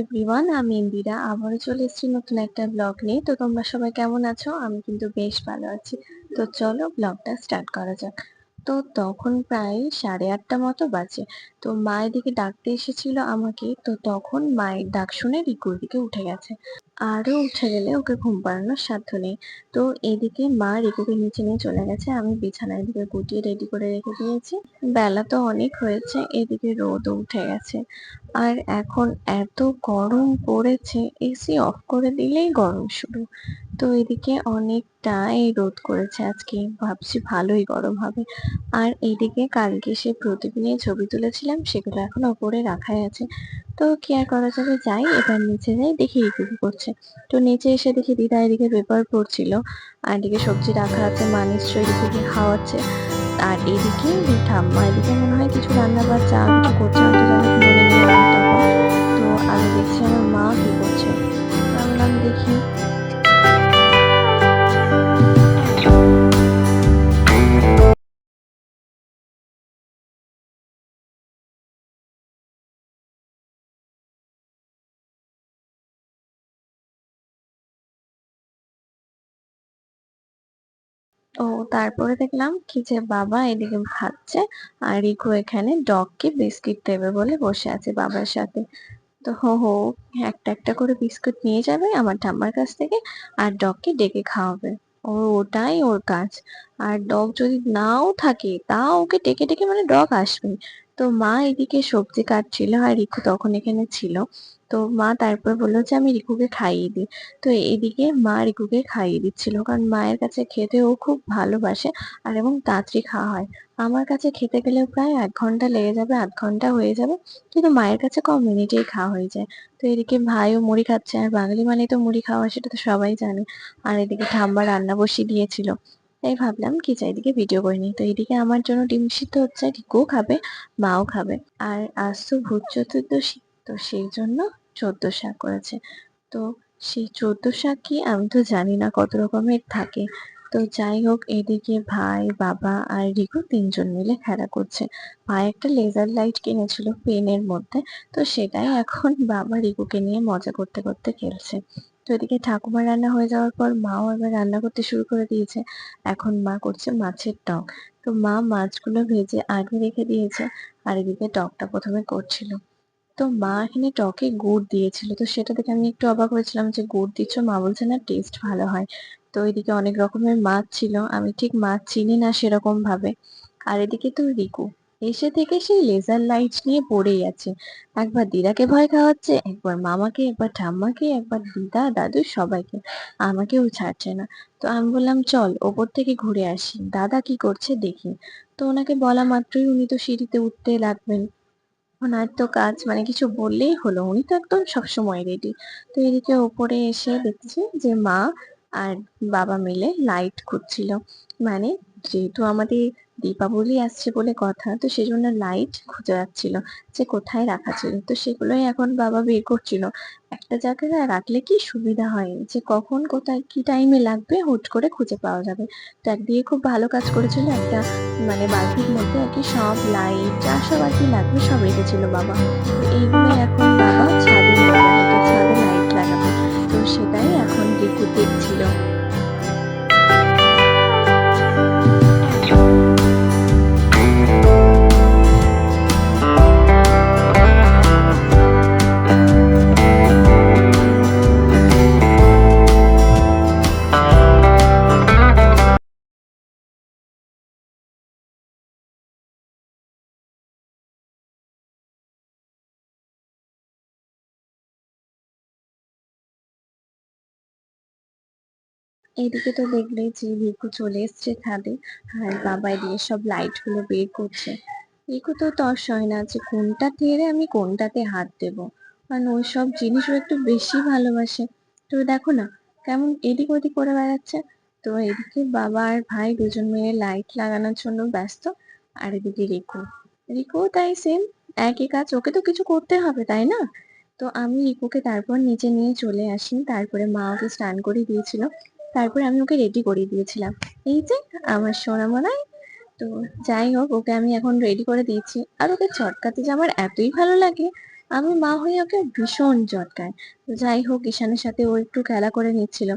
Everyone আমি ইন্দিরা। আবারও চলে এসেছি নতুন একটা ব্লগ নিয়ে। তো তোমরা সবাই কেমন আছো? আমি কিন্তু বেশ ভালো আছি। তো চলো ব্লগটা স্টার্ট করা যাক। তো তখন প্রায় সাড়ে আটটা মতো বাজে। তো মা এদিকে ডাকতে এসেছিল আমাকে। তো তখন মায়ের ডাক শুনে রিকুর দিকে উঠে গেছে। আরও উঠে গেলে ওকে ঘুম পাড়ানোর সাধ্য নেই। তো এদিকে মা রিকুকে নিচে নিয়ে চলে গেছে। আমি বিছানায় দিকে গুটিয়ে রেডি করে রেখে দিয়েছি। বেলা তো অনেক হয়েছে। এদিকে রোদও উঠে গেছে। আর এখন এত গরম পড়েছে এসি অফ করে দিলেই গরম শুরু। তো এদিকে অনেকটাই রোদ করেছে আজকে, ভাবছি ভালোই গরম হবে। আর এইদিকে কালকে সে প্রতিদিনের ছবি তুলেছিলাম, সেগুলো এখন ওপরে রাখাই আছে। তো কি আর করা যাবে, যাই, এবার নিচে যাই, দেখি রিকু করছে। তো নিচে এসে দেখি দিদা এদিকে পেপার পড়ছিল, আর এদিকে সবজি রাখা আছে মা নিশ্চয়ই রিকুকে খাওয়াচ্ছে। আর এদিকে ঠাম্মা, এদিকে মনে হয় কিছু রান্না বা চা ও তারপরে দেখলাম কি যে বাবা এদিকে খাচ্ছে আর রিকু এখানে ডগকে বিস্কিট দেবে বলে বসে আছে বাবার সাথে। তো হো হো, একটা একটা করে বিস্কুট নিয়ে যাবে আমার ঠাম্মার কাছ থেকে আর ডগকে ডেকে খাওয়াবে। ও, ওটাই ওর কাজ। আর ডগ যদি নাও থাকে, তা ওকে ডেকে ডেকে মানে ডগ আসবে তো মা এদিকে সবজি কাটছিল আর রিকু তখন এখানে ছিল। তো মা তারপর বলল যে, আমি রিকুকে খাইয়ে দিই। তো এদিকে মা রিকুকে খাইয়ে দিচ্ছিল। কারণ মায়ের কাছে খেতে ও খুব ভালোবাসে আর এবং তাড়াতাড়ি খাওয়া হয়। আমার কাছে খেতে গেলেও প্রায় এক ঘণ্টা লেগে যাবে, আধ ঘণ্টা হয়ে যাবে। কিন্তু মায়ের কাছে কম মিনিটেই খাওয়া হয়ে যায়। তো এদিকে ভাইও মুড়ি খাচ্ছে আর বাঙালি মানে তো মুড়ি খাওয়া, সেটা তো সবাই জানে। আর এদিকে ঠাম্মা রান্না বসিয়ে দিয়েছিল। তাই ভাবলাম কি চাই এদিকে ভিডিও করে নিই। তো এদিকে আমার জন্য ডিম সিদ্ধ হচ্ছে, রিকুও খাবে, মাও খাবে। আর আজ তো ভূত চতুর্দশী, তো সেই জন্য চোদ্দ শাক করেছে তো সেই চোদ্দ শাক কি আমি তো জানি না কত রকমের থাকে। তো যাই হোক, এদিকে ভাই, বাবা আর রিকু তিনজন মিলে খেলা করছে। ভাই একটা লেজার লাইট কিনেছিল পেনের মধ্যে। তো সেটাই এখন বাবা রিকুকে নিয়ে মজা করতে করতে খেলছে। তো এদিকে ঠাকুমা রান্না হয়ে যাওয়ার পর মাও এবার রান্না করতে শুরু করে দিয়েছে। এখন মা করছে মাছের টক। তো মা মাছগুলো ভেজে আগে রেখে দিয়েছে। আর এদিকে টকটা প্রথমে করছিল। তো মা এখানে টকে গুড় দিয়েছিল। তো সেটা দেখে আমি একটু অবাক হয়েছিলাম যে গুড় দিচ্ছ মা বলছে, না টেস্ট ভালো হয়। তো এদিকে অনেক রকমের মাছ ছিল। আমি ঠিক মাছ চিনি না সেরকম ভাবে। আর এদিকে তো রিকু এসে থেকে সেই লেজার লাইট নিয়ে পড়েই আছে। একবার দিদাকে ভয় খাওয়াচ্ছে, একবার মামাকে, একবার ঠাম্মাকে, একবার দিদা, দাদু সবাইকে। আমাকেও ছাড়ছে না। তো আমি বললাম, চল, ওপর থেকে ঘুরে আসি। দাদা কি করছে দেখি। তো ওনাকে বলা মাত্রই উনি তো সিঁড়িতে উঠতে লাগবেন। ওনার তো কাজ মানে কিছু বললেই হলো। উনি তো একদম সবসময় রেডি তো এদিকে ওপরে এসে দেখছে যে মা আর বাবা মিলে লাইট খুঁজছিল। মানে যেহেতু আমাদের দীপাবলি আসছে বলে কথা, তো সেই জন্য লাইট খুঁজে যাচ্ছিল যে কোথায় রাখা ছিল। তো সেগুলোই এখন বাবা বের করছিল। একটা জায়গায় রাখলে কি সুবিধা হয়? যে কখন, কোথায়, কি টাইমে লাগবে? হুট করে খুঁজে পাওয়া যাবে। তো একদিকে খুব ভালো কাজ করেছিল একটা মানে বালতির মধ্যে আর কি সব লাইট যা সব আর কি লাগবে সব রেখেছিল বাবা। তো এইগুলো এখন বাবা ছাদে ছাদে লাইট লাগাবে তো সেটাই এখন রিকু দেখছিল এইদিকে তো দেখলে যে রিকু চলে এসছে ছাদে আর বাবা এদিকে সব লাইটগুলো বের করছে। রিকু তো তর হয় না যে কোনটা টেরে আমি কোনটাতে হাত দেব। কারণ ওই সব জিনিসও একটু বেশি ভালোবাসে। তো দেখো না, কেমন এদিক ওদিক করে বেড়াচ্ছে। তো এদিকে বাবা আর ভাই দুজন মিলে লাইট লাগানোর জন্য ব্যস্ত আর এদিকে রিকু রিকু তাই সেম একই কাজ, ওকে তো কিছু করতে হবে তাই না? তো আমি রিকুকে তারপর নিচে নিয়ে চলে আসি। তারপরে মা ওকে স্নান করে দিয়েছিল। তারপরে আমি ওকে রেডি করিয়ে দিয়েছিলাম। এই যে, আমার সোনামনাই তো যাই হোক, ওকে আমি এখন রেডি করে দিয়েছি। আর ওকে চটকাতে যে আমার এতই ভালো লাগে, আমি মা হয়ে ওকে ভীষণ চটকায় তো যাই হোক, ঈশানের সাথে ও একটু খেলা করে নিচ্ছিল।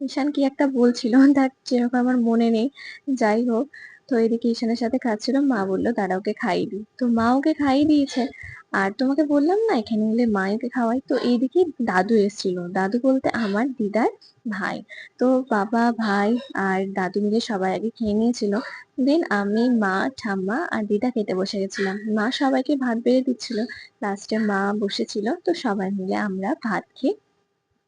ঈশান কি একটা বলছিল? তার যেরকম আমার মনে নেই। যাই হোক, তো এদিকে ঈশানের সাথে খাচ্ছিল। মা বলল, দাঁড়া, ওকে খাইয়ে দিই। তো মা ওকে খাইয়ে দিয়েছে। আর তোমাকে বললাম না, এখানে এলে মা খাওয়াই। তো এইদিকে দাদু এসেছিল। দাদু বলতে আমার দিদার ভাই। তো বাবা, ভাই আর দাদু মিলে সবাই আগে খেয়ে নিয়েছিল। দেন আমি, মা, ঠাম্মা আর দিদা খেতে বসে গেছিলাম। মা সবাইকে ভাত বেড়ে দিচ্ছিল। লাস্টে মা বসেছিল। তো সবাই মিলে আমরা ভাত খেয়ে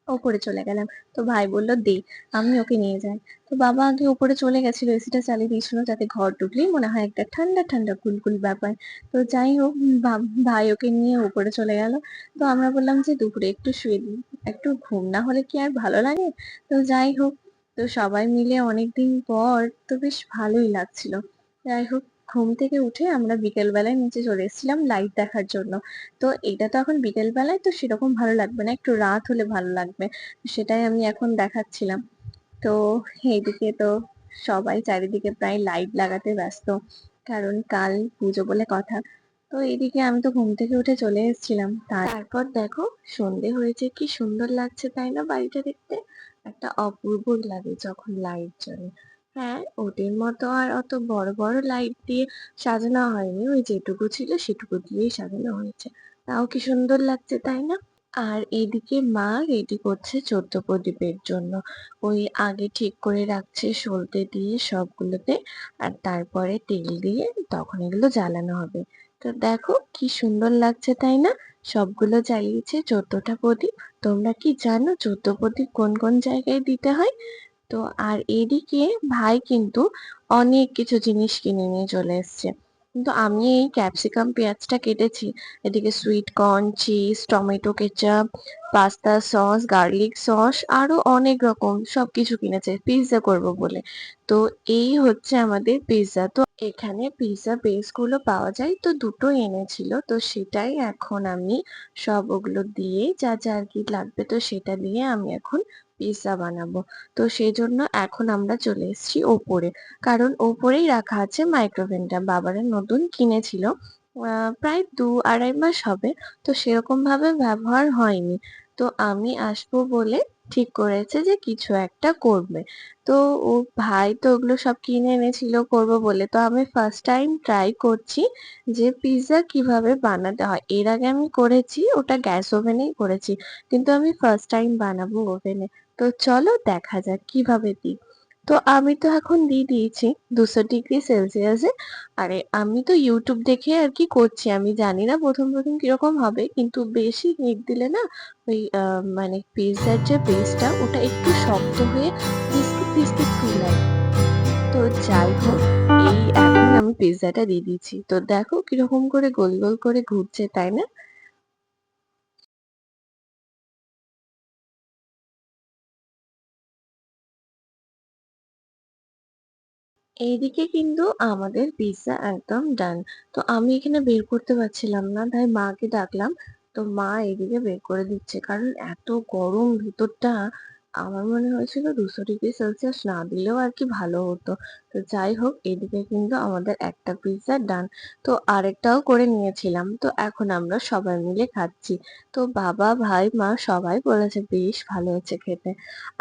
ওপরে চলে গেলাম। তো ভাই বলল, দে, আমি ওকে নিয়ে যাই। তো বাবা আগে উপরে চলে গেছিল এসিটা চালিয়ে দিয়েছিল যাতে ঘর ঢুকলেই মনে হয় একটা ঠান্ডা ঠান্ডা কুলকুল ব্যাপার। তো যাই হোক ভাই ওকে নিয়ে উপরে চলে গেল। তো আমরা বললাম যে, দুপুরে একটু শুয়ে দিই, একটু ঘুম না হলে কি আর ভালো লাগে? তো যাই হোক, তো সবাই মিলে অনেকদিন পর তো বেশ ভালোই লাগছিল। যাই হোক ঘুম থেকে উঠে আমরা বিকেল বেলায় নিচে চলে এসেছিলাম লাইট দেখার জন্য। তো এটা তো এখন বিকেল বেলায় তো সেরকম ভালো লাগবে না, একটু রাত হলে ভালো লাগবে। সেটাই আমি এখন দেখাচ্ছিলাম। তো এইদিকে তো সবাই চারিদিকে প্রায় লাইট লাগাতে ব্যস্ত, কারণ কাল পুজো বলে কথা। তো এইদিকে আমি তো ঘুম থেকে উঠে চলে এসেছিলাম। তারপর দেখো, সন্ধে হয়েছে, কি সুন্দর লাগছে তাই না বাড়িটা দেখতে? একটা অপূর্ব লাগে যখন লাইট জ্বলে। হ্যাঁ ওদের মতো আর অত বড় বড় লাইট দিয়ে সাজানো হয়নি। ওই যেটুকু ছিল সেটুকু দিয়েই সাজানো হয়েছে। তাও কি সুন্দর লাগছে, তাই না? আর এদিকে মা রেডি করছে চোদ্দ প্রদীপের জন্য। ওই আগে ঠিক করে রাখছে সলতে দিয়ে সবগুলোতে আর তারপরে তেল দিয়ে তখন এগুলো জ্বালানো হবে। তো দেখো কি সুন্দর লাগছে, তাই না? সবগুলো জ্বালিয়েছে চোদ্দটা প্রদীপ। তোমরা কি জানো চোদ্দ প্রদীপ কোন কোন জায়গায় দিতে হয়? তো আর এদিকে ভাই কিন্তু অনেক কিছু জিনিস কিনে নিয়ে চলে এসছে। কিন্তু আমি এই ক্যাপসিকাম পেঁয়াজটা কেটেছি। এদিকে sweet corn cheese tomato ketchup pasta sauce garlic sauce আরও অনেক রকম সবকিছু কিনেছে। পিৎজা করব বলে। তো এই হচ্ছে আমাদের পিৎজা তো এখানে পিৎজা বেসগুলো পাওয়া যায়। তো দুটো এনেছিল। তো সেটাই এখন আমি সব ওগুলো দিয়ে যা যা আর কি লাগবে তো সেটা দিয়ে আমি এখন পিৎজা বানাবো। তো সেই জন্য এখন আমরা চলে এসেছি ওপরে। কারণ ওপরেই রাখা আছে মাইক্রোওভেনটা বাবারা নতুন কিনেছিল। প্রায় দু আড়াই মাস হবে। তো সেরকম ভাবে ব্যবহার হয়নি। তো আমি আসব বলে ঠিক করেছে যে কিছু একটা করবে। তো ও ভাই তো ওগুলো সব কিনে এনেছিল, করব বলে। তো আমি ফার্স্ট টাইম ট্রাই করছি যে পিৎজা কীভাবে বানাতে হয়। এর আগে আমি করেছি, ওটা গ্যাস ওভেনেই করেছি। কিন্তু আমি ফার্স্ট টাইম বানাবো ওভেনে। তো চলো দেখা যাক কীভাবে দিই। তো আমি তো এখন দিয়ে দিয়েছি দুশো ডিগ্রি সেলসিয়াসে। আরে আমি তো ইউটিউব দেখে আর কি করছি, আমি জানি না প্রথম প্রথম কীরকম হবে, কিন্তু বেশি হিট দিলে না ওই মানে পিৎজার যে বেসটা ওটা একটু শক্ত হয়ে বিস্কিট বিস্কিট ফিল হয়। তো যাই হোক, এই এখন আমি পিৎজাটা দিয়ে দিয়েছি। তো দেখো কীরকম করে গোল গোল করে ঘুরছে, তাই না? এইদিকে কিন্তু আমাদের পিৎজা একদম ডান তো আমি এখানে বের করতে পারছিলাম না, তাই মাকে ডাকলাম। তো মা এইদিকে বের করে দিচ্ছে। কারণ এত গরম ভিতরটা আমার মনে হয়েছিল দুশো ডিগ্রি সেলসিয়াস না দিলেও আর কি ভালো হতো। তো যাই হোক, এদিকে কিন্তু আমাদের একটা পিৎজা ডান তো আরেকটাও করে নিয়েছিলাম। তো এখন আমরা সবাই মিলে খাচ্ছি। তো বাবা, ভাই, মা সবাই বলেছে, বেশ ভালো হয়েছে খেতে।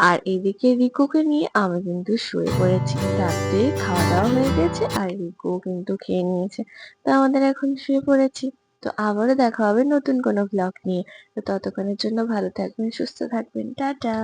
আর এদিকে রিকুকে নিয়ে আমি কিন্তু শুয়ে পড়েছি। রাত্রে খাওয়া দাওয়া হয়ে গেছে আর রিকু কিন্তু খেয়ে নিয়েছে। তো আমাদের এখন শুয়ে পড়েছি। তো আবারও দেখা হবে নতুন কোনো ব্লগ নিয়ে। তো ততক্ষণের জন্য ভালো থাকবেন, সুস্থ থাকবেন। টাটা!